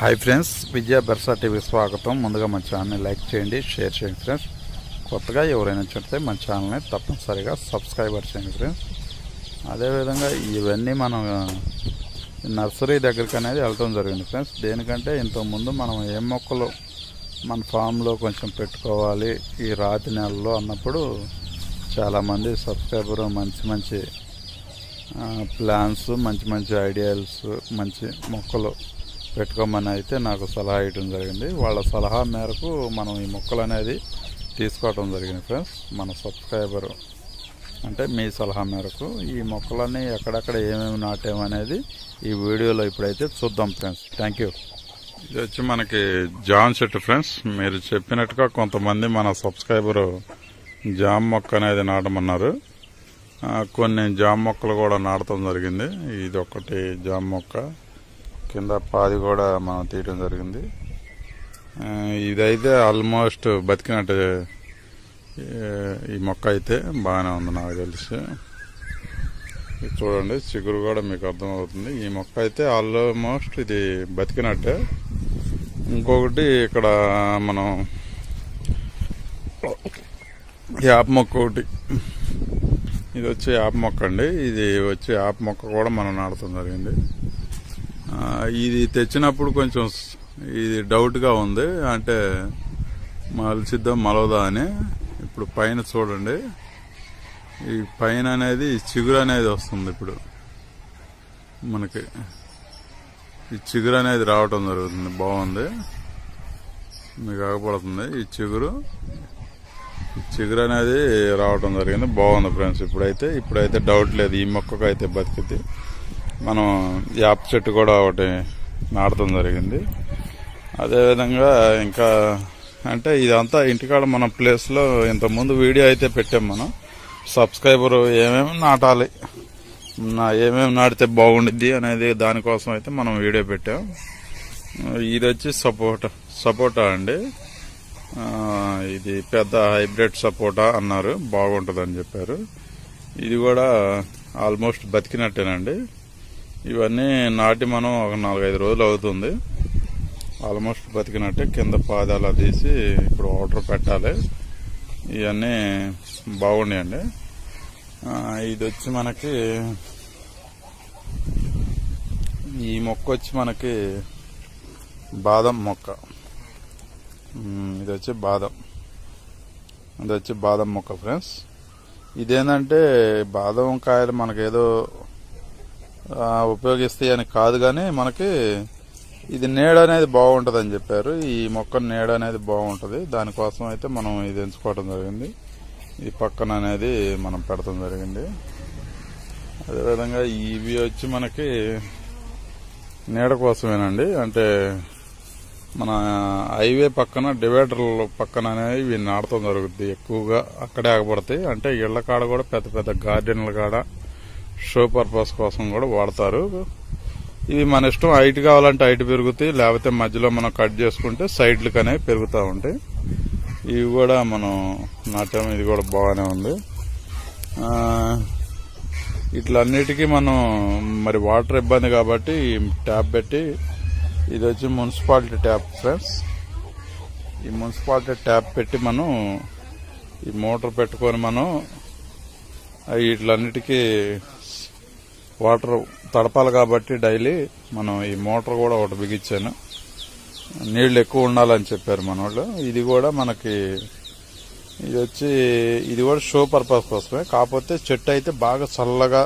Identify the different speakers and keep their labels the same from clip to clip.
Speaker 1: Hi friends Vijaya బెర్సా TV స్వాగతం. ముందుగా మన ఛానల్ని లైక్ చేయండి షేర్ చేయండి ఫ్రెండ్స్ కొత్తగా ఎవరైనా చూస్తే మన ఛానల్ని తప్పనిసరిగా సబ్స్క్రైబర్ చేయండి ఫ్రెండ్స్ అదేవిధంగా ఇవన్నీ మనం నర్సరీ దగ్గరికి అనేది వెళ్ళటం జరిగింది ఫ్రెండ్స్ దేనికంటే ఇంతకుముందు మనం ఏ మొక్కలు మన ఫామ్లో కొంచెం పెట్టుకోవాలి ఈ రాతి నెలలో అన్నప్పుడు చాలామంది సబ్స్క్రైబర్ మంచి మంచి ప్లాన్స్ మంచి మంచి ఐడియాస్ మంచి మొక్కలు పెట్టుకోమని అయితే నాకు సలహా ఇవ్వడం జరిగింది. వాళ్ళ సలహా మేరకు మనం ఈ మొక్కలు అనేది తీసుకోవడం జరిగింది ఫ్రెండ్స్. మన సబ్స్క్రైబర్ అంటే మీ సలహా మేరకు ఈ మొక్కలన్నీ ఎక్కడెక్కడ ఏమేమి నాటామనేది ఈ వీడియోలో ఇప్పుడైతే చూద్దాం ఫ్రెండ్స్. Thank you. ఇది వచ్చి మనకి జాన్ చెట్టు ఫ్రెండ్స్. మీరు చెప్పినట్టుగా కొంతమంది మన సబ్స్క్రైబరు జామ్ మొక్క అనేది నాటమన్నారు. కొన్ని జామ్ మొక్కలు కూడా నాటడం జరిగింది. ఇది ఒకటి జామ్ మొక్క. కింద పాది కూడా మనం తీయడం జరిగింది. ఇదైతే ఆల్మోస్ట్ బతికినట్టు ఈ- మొక్క అయితే బాగానే ఉంది నాకు తెలిసి. ఇది చూడండి చిగురు కూడా మీకు అర్థమవుతుంది. ఈ మొక్క అయితే ఆల్మోస్ట్ ఇది బతికినట్టే. ఇంకొకటి ఇక్కడ మనం యాప మొక్క ఒకటి. ఇది వచ్చి యాప మొక్క అండి. ఇది వచ్చి యాప మొక్క కూడా మనం నాటడం జరిగింది. ఇది తెచ్చినప్పుడు కొంచెం ఇది డౌట్గా ఉంది. అంటే మలచిద్దాం మలవదా అని. ఇప్పుడు పైన చూడండి. ఈ పైన అనేది ఈ చిగురు అనేది వస్తుంది ఇప్పుడు. మనకి ఈ చిగురు అనేది రావటం జరుగుతుంది. బాగుంది. మీకు ఆగపడుతుంది. ఈ చిగురు ఈ చిగురు అనేది రావటం జరిగింది. బాగుంది ఫ్రెండ్స్. ఇప్పుడైతే ఇప్పుడైతే డౌట్ లేదు. ఈ మొక్కకు అయితే బతికితే మనం యాప్ చెట్టు కూడా ఒకటి నాటడం జరిగింది. అదేవిధంగా ఇంకా అంటే ఇదంతా ఇంటికాడ మన ప్లేస్లో ఇంతకుముందు వీడియో అయితే పెట్టాం మనం. సబ్స్క్రైబర్ ఏమేమి నాటాలి? నా ఏమేమి నాటితే బాగుండిద్ది అనేది దానికోసం అయితే మనం వీడియో పెట్టాం. ఇది వచ్చి సపోటా సపోటా అండి? ఇది పెద్ద హైబ్రిడ్ సపోటా అన్నారు. బాగుంటుందని చెప్పారు. ఇది కూడా ఆల్మోస్ట్ బతికినట్టేనండి. ఇవన్నీ నాటి మనం ఒక నాలుగైదు రోజులు అవుతుంది. ఆల్మోస్ట్ బతికినట్టే కింద పాదాలు తీసి ఇప్పుడు వాటర్ పెట్టాలి. ఇవన్నీ బాగున్నాయండి ఇది వచ్చి మనకి ఈ మొక్క వచ్చి మనకి బాదం మొక్క. ఇది వచ్చి బాదం. ఇది వచ్చి బాదం మొక్క ఫ్రెండ్స్ ఇదేంటంటే బాదం కాయలు మనకేదో ఉపయోగిస్తాయి అని కాదు కానీ మనకి ఇది నీడ అనేది బాగుంటుంది అని చెప్పారు. ఈ మొక్క నీడ అనేది బాగుంటుంది. దానికోసం అయితే మనం ఇది ఎంచుకోవడం జరిగింది. ఈ పక్కన అనేది మనం పెడతాం జరిగింది. అదేవిధంగా ఇవి వచ్చి మనకి నీడ కోసమేనండి. అంటే మన హైవే పక్కన డివైడర్ల పక్కన అనేవి ఇవి నాటడం జరుగుద్ది ఎక్కువగా. అక్కడే ఆగబడతాయి. అంటే ఇళ్ళ కాడ కూడా పెద్ద పెద్ద గార్డెన్ల కాడ షో పర్పస్ కోసం కూడా వాడతారు. ఇవి మన ఇష్టం హైట్ కావాలంటే హైట్ పెరుగుతాయి లేకపోతే మధ్యలో మనం కట్ చేసుకుంటే సైడ్లకు అనేవి పెరుగుతూ ఉంటాయి. ఇవి కూడా మనం నాటం ఇది కూడా బాగానే ఉంది. ఇట్లన్నిటికీ మనం మరి వాటర్ ఇబ్బంది కాబట్టి ఈ ట్యాప్ పెట్టి ఇది వచ్చి మున్సిపాలిటీ ట్యాప్ ఫ్రెండ్స్. ఈ మున్సిపాలిటీ ట్యాప్ పెట్టి మనం ఈ మోటార్ పెట్టుకొని మనం ఇట్లన్నిటికీ వాటర్ తడపాలి కాబట్టి డైలీ మనం ఈ మోటార్ కూడా ఒకటి బిగించాను. నీళ్ళు ఎక్కువ ఉండాలని చెప్పారు మన వాళ్ళు ఇది కూడా మనకి ఇది వచ్చి ఇది కూడా షో పర్పస్ కోసమే. కాకపోతే చెట్టు అయితే బాగా చల్లగా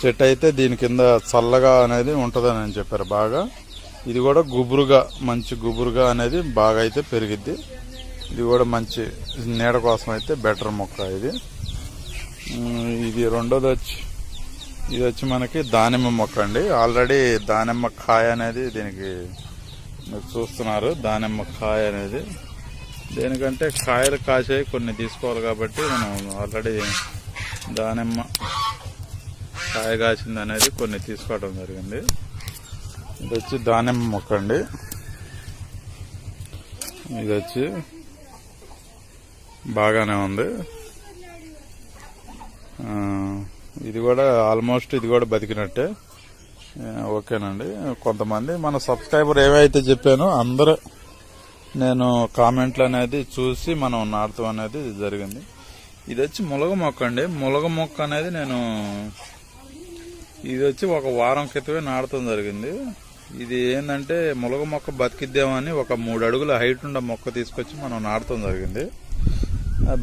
Speaker 1: చెట్టు అయితే దీని కింద చల్లగా అనేది ఉంటుందని అని చెప్పారు బాగా. ఇది కూడా గుబురుగా మంచి గుబురుగా అనేది బాగా అయితే పెరిగిద్ది. ఇది కూడా మంచి నీడ కోసం అయితే బెటర్ మొక్క ఇది. ఇది రెండోది వచ్చి ఇది వచ్చి మనకి దానిమ్మ మొక్క అండి. ఆల్రెడీ దానిమ్మ కాయ అనేది దీనికి మీరు చూస్తున్నారు. దానిమ్మ కాయ అనేది దేనికంటే కాయలు కాసే కొన్ని తీసుకోవాలి కాబట్టి మనం ఆల్రెడీ దానిమ్మ కాయ కాసింది అనేది కొన్ని తీసుకోవడం జరిగింది. ఇది వచ్చి దానిమ్మ మొక్క అండి. ఇది వచ్చి బాగానే ఉంది. ఆ, ఇది కూడా ఆల్మోస్ట్ ఇది కూడా బతికినట్టే. ఓకేనండి. కొంతమంది మన సబ్స్క్రైబర్ ఏవైతే చెప్పానో అందరూ నేను కామెంట్లు అనేది చూసి మనం నాటడం అనేది జరిగింది. ఇది వచ్చి ములగ మొక్క అండి. ములగ మొక్క అనేది నేను ఇది వచ్చి ఒక వారం క్రితమే నాటడం జరిగింది. ఇది ఏంటంటే ములగ మొక్క బతికిద్దామని ఒక మూడు అడుగుల హైట్ ఉన్న మొక్క తీసుకొచ్చి మనం నాటడం జరిగింది.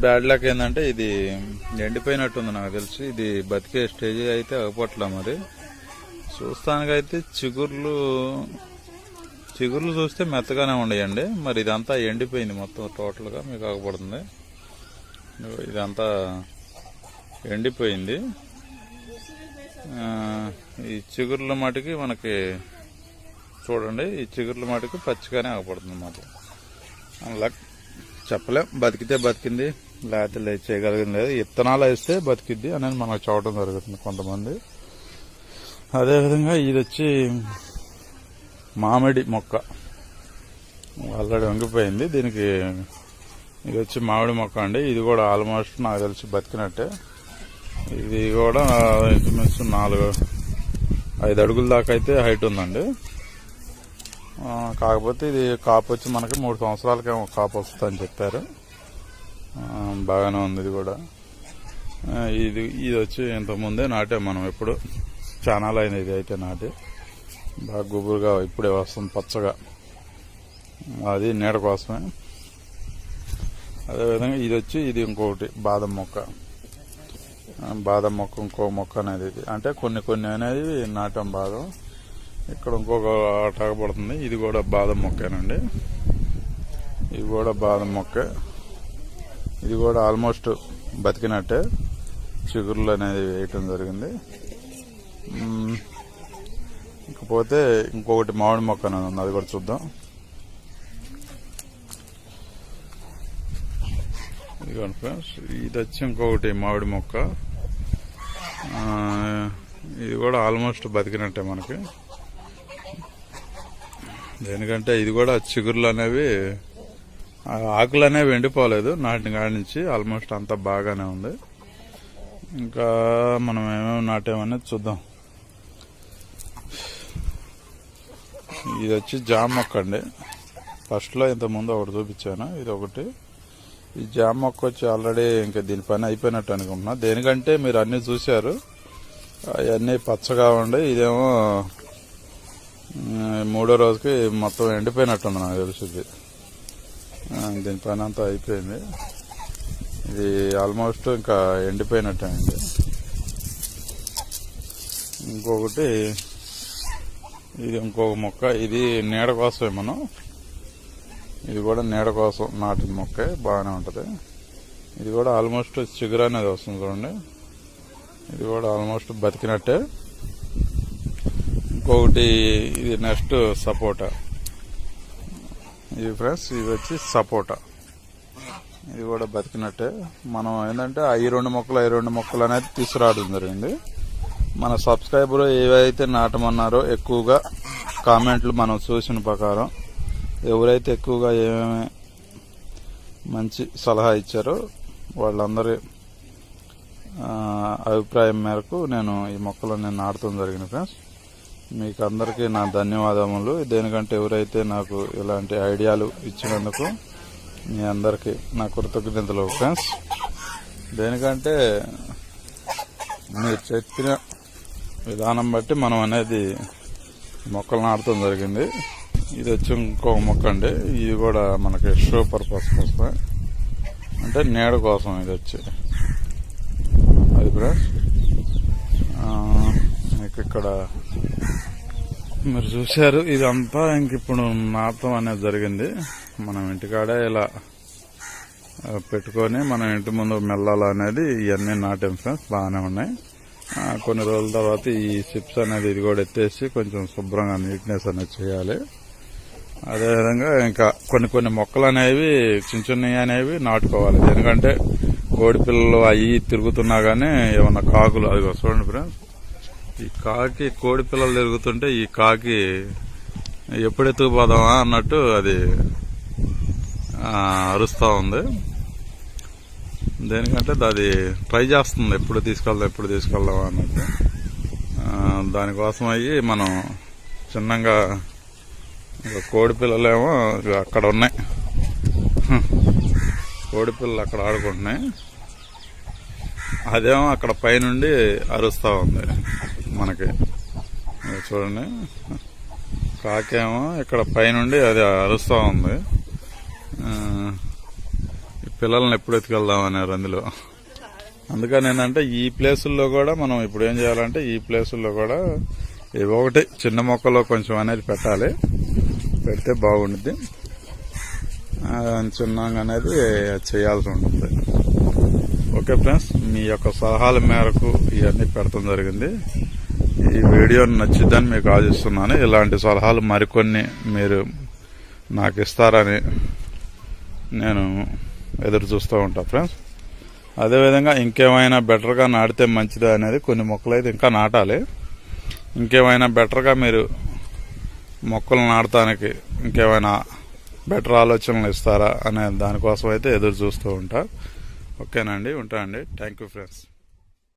Speaker 1: బ్యాడ్ లక్ ఏంటంటే ఇది ఎండిపోయినట్టుంది నాకు తెలిసి. ఇది బతికే స్టేజ్ అయితే అవ్వట్లే మరి. చూస్తానికైతే చిగుర్లు చిగుర్లు చూస్తే మెత్తగానే ఉండయండి. మరి ఇదంతా ఎండిపోయింది మొత్తం టోటల్గా మీకు ఆగపడుతుంది. ఇదంతా ఎండిపోయింది. ఈ చిగుర్ల మటుకి మనకి చూడండి ఈ చిగుర్ల మటుకి పచ్చిగానే ఆగపడుతుంది మాకు. అలా చెప్పలేం. బతికితే బతికింది లేకపోతే లేదు చేయగలిగింది లేదు. ఇత్తనాలు వేస్తే బతికిద్ది అనేది మనకు చూడటం జరుగుతుంది కొంతమంది. అదేవిధంగా ఇది వచ్చి మామిడి మొక్క. ఆల్రెడీ వంగిపోయింది. దీనికి ఇది వచ్చి మామిడి మొక్క అండి. ఇది కూడా ఆల్మోస్ట్ నాకు తెలిసి బతికినట్టే. ఇది కూడా ఇంచుమించు నాలుగు ఐదు అడుగుల దాకా అయితే హైట్ ఉందండి. కాకపోతే ఇది కాపు వచ్చి మనకి మూడు సంవత్సరాలకే కాపు వస్తుందని చెప్పారు. బాగానే ఉంది ఇది కూడా. ఇది ఇది వచ్చి ఇంతకుముందే నాటే మనం ఎప్పుడు. చాలా అయిన ఇది అయితే నాటి. బాగా గుబురుగా ఇప్పుడే వస్తుంది పచ్చగా. అది నీడ కోసమే. అదేవిధంగా ఇది వచ్చి ఇది ఇంకొకటి బాదం మొక్క. బాదం మొక్క ఇంకో మొక్క అనేది అంటే కొన్ని కొన్ని అనేది నాటం బాదం ఇక్కడ ఇంకొక పడుతుంది. ఇది కూడా బాదం మొక్కేనండి. ఇది కూడా బాదం మొక్కే. ఇది కూడా ఆల్మోస్ట్ బతికినట్టే. చిగురులు అనేది వేయటం జరిగింది. ఇకపోతే ఇంకొకటి మామిడి మొక్క అనేది ఉంది. అది కూడా చూద్దాం. ఇదిగోండి ఫ్రెండ్స్ ఇది వచ్చి ఇంకొకటి మామిడి మొక్క. ఇది కూడా ఆల్మోస్ట్ బతికినట్టే మనకి. దేనికంటే ఇది కూడా చిగురులు అనేవి ఆకులు అనేవి ఎండిపోలేదు నాటిన కాడి నుంచి ఆల్మోస్ట్ అంతా బాగానే ఉంది. ఇంకా మనం ఏమేమి నాటామనేది చూద్దాం. ఇది వచ్చి జామ మొక్క అండి. ఫస్ట్లో ఇంతకుముందు ఒకటి చూపించాను. ఇది ఒకటి. ఈ జామ మొక్క వచ్చి ఆల్రెడీ ఇంకా దీని పని అయిపోయినట్టు అనుకుంటున్నా. దేనికంటే మీరు అన్నీ చూశారు. అవన్నీ పచ్చగా ఉండి. ఇదేమో మూడో రోజుకి మొత్తం ఎండిపోయినట్టుంది నాకు తెలిసింది దీని పని అంతా అయిపోయింది. ఇది ఆల్మోస్ట్ ఇంకా ఎండిపోయినట్టే అండి. ఇంకొకటి ఇది ఇంకొక మొక్క ఇది నీడ కోసమే మనం. ఇది కూడా నీడ కోసం నాటిన మొక్కే బాగానే ఉంటుంది. ఇది కూడా ఆల్మోస్ట్ చిగురు అనేది వస్తుంది చూడండి. ఇది కూడా ఆల్మోస్ట్ బతికినట్టే. ఇంకొకటి ఇది నెక్స్ట్ సపోటా. ఇది ఫ్రెండ్స్ ఇది వచ్చి సపోటా. ఇది కూడా బతికినట్టే. మనం ఏంటంటే ఈ రెండు మొక్కలు ఈ రెండు మొక్కలు అనేది తీసుకురావడం జరిగింది. మన సబ్స్క్రైబర్ ఏవైతే నాటమన్నారో ఎక్కువగా కామెంట్లు మనం చూసిన ప్రకారం ఎవరైతే ఎక్కువగా ఏమేమి మంచి సలహా ఇచ్చారో వాళ్ళందరి అభిప్రాయం మేరకు నేను ఈ మొక్కలు నేను నాటడం జరిగింది ఫ్రెండ్స్. మీకు అందరికీ నా ధన్యవాదములు. దేనికంటే ఎవరైతే నాకు ఇలాంటి ఐడియాలు ఇచ్చినందుకు మీ అందరికీ నా కృతజ్ఞతలు ఫ్రెండ్స్ దేనికంటే మీరు చెప్పిన విధానం బట్టి మనం అనేది మొక్కలు నాటడం జరిగింది. ఇది వచ్చి ఇంకో మొక్క అండి. ఇది కూడా మనకి షో పర్పస్ కోసమే. అంటే నీడ కోసం ఇది వచ్చి. అది ఫ్రెండ్స్ మీకు ఇక్కడ మీరు చూశారు ఇదంతా ఇంక ఇప్పుడు నాటం అనేది జరిగింది. మనం ఇంటికాడే ఇలా పెట్టుకొని మనం ఇంటి ముందు మెల్లాలనేది ఇవన్నీ నాటాం ఫ్రెండ్స్ బాగానే ఉన్నాయి. కొన్ని రోజుల తర్వాత ఈ సిప్స్ అనేది ఇది కూడా ఎత్తేసి కొంచెం శుభ్రంగా నీట్నెస్ అనేది చేయాలి. అదేవిధంగా ఇంకా కొన్ని కొన్ని మొక్కలు అనేవి చిన్న చిన్నవి అనేవి నాటుకోవాలి. ఎందుకంటే కోడి పిల్లలు అవి తిరుగుతున్నా కానీ ఏమన్నా కాకులు అది చూడండి ఫ్రెండ్స్. ఈ కాకి కోడి పిల్లలు తిరుగుతుంటే ఈ కాకి ఎప్పుడు ఎత్తుకుపోదామా అన్నట్టు అది అరుస్తూ ఉంది. దేనికంటే అది ట్రై చేస్తుంది. ఎప్పుడు తీసుకెళ్దాం ఎప్పుడు తీసుకెళ్దాం అన్నట్టు. దానికోసం అయ్యి మనం చిన్నగా ఒక కోడి పిల్లలేమో అక్కడ ఉన్నాయి. కోడి పిల్లలు అక్కడ ఆడుకుంటున్నాయి. అదేమో అక్కడ పైనుండి అరుస్తూ ఉంది. మనకి. చూడండి. కాకేమో ఇక్కడ పైనుండి అది అరుస్తూ ఉంది. పిల్లల్ని ఎప్పుడు ఎత్తుకెళ్దాం అన్నారు అందులో. అందుకని ఏంటంటే ఈ ప్లేసుల్లో కూడా మనం ఇప్పుడు ఏం చేయాలంటే ఈ ప్లేసుల్లో కూడా ఇవి ఒకటి చిన్న మొక్కలో కొంచెం అనేది పెట్టాలి. పెడితే బాగుంటుంది ఆ, చిన్నగా అనేది చేయాల్సి ఉంటుంది. ఓకే ఫ్రెండ్స్ మీ యొక్క సలహాల మేరకు ఇవన్నీ పెడతాం జరిగింది. ఈ వీడియో నచ్చిద్దని మీకు ఆశిస్తున్నాను. ఇలాంటి సలహాలు మరికొన్ని మీరు నాకు ఇస్తారని నేను ఎదురు చూస్తూ ఉంటాను ఫ్రెండ్స్. అదేవిధంగా ఇంకేమైనా బెటర్గా నాటితే మంచిదా అనేది కొన్ని మొక్కలు అయితే ఇంకా నాటాలి. ఇంకేమైనా బెటర్గా మీరు మొక్కలు నాటడానికి ఇంకేమైనా బెటర్ ఆలోచనలు ఇస్తారా అనే దానికోసం అయితే ఎదురు చూస్తూ ఉంటా. ఓకేనండి ఉంటా అండి. Thank you friends.